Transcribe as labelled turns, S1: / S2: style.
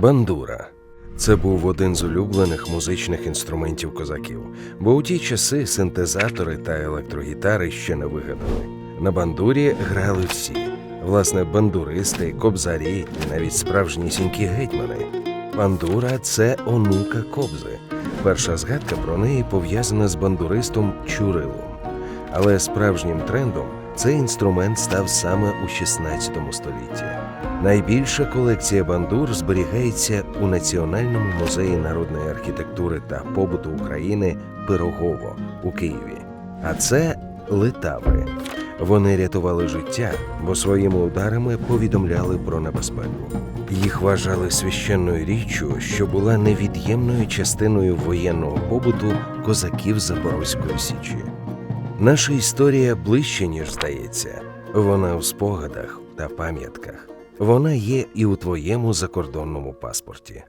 S1: Бандура. Це був один з улюблених музичних інструментів козаків, бо у ті часи синтезатори та електрогітари ще не вигадали. На бандурі грали всі: власне, бандуристи, кобзарі і навіть справжнісінькі гетьмани. Бандура це онука кобзи. Перша згадка про неї пов'язана з бандуристом Чурилом. Але справжнім трендом цей інструмент став саме у 16 столітті. Найбільша колекція бандур зберігається у Національному музеї народної архітектури та побуту України Пирогово у Києві. А це литаври. Вони рятували життя, бо своїми ударами повідомляли про небезпеку. Їх вважали священною річчю, що була невід'ємною частиною воєнного побуту козаків Запорозької Січі. Наша історія ближче, ніж здається. Вона у спогадах та пам'ятках. Вона є і у твоєму закордонному паспорті.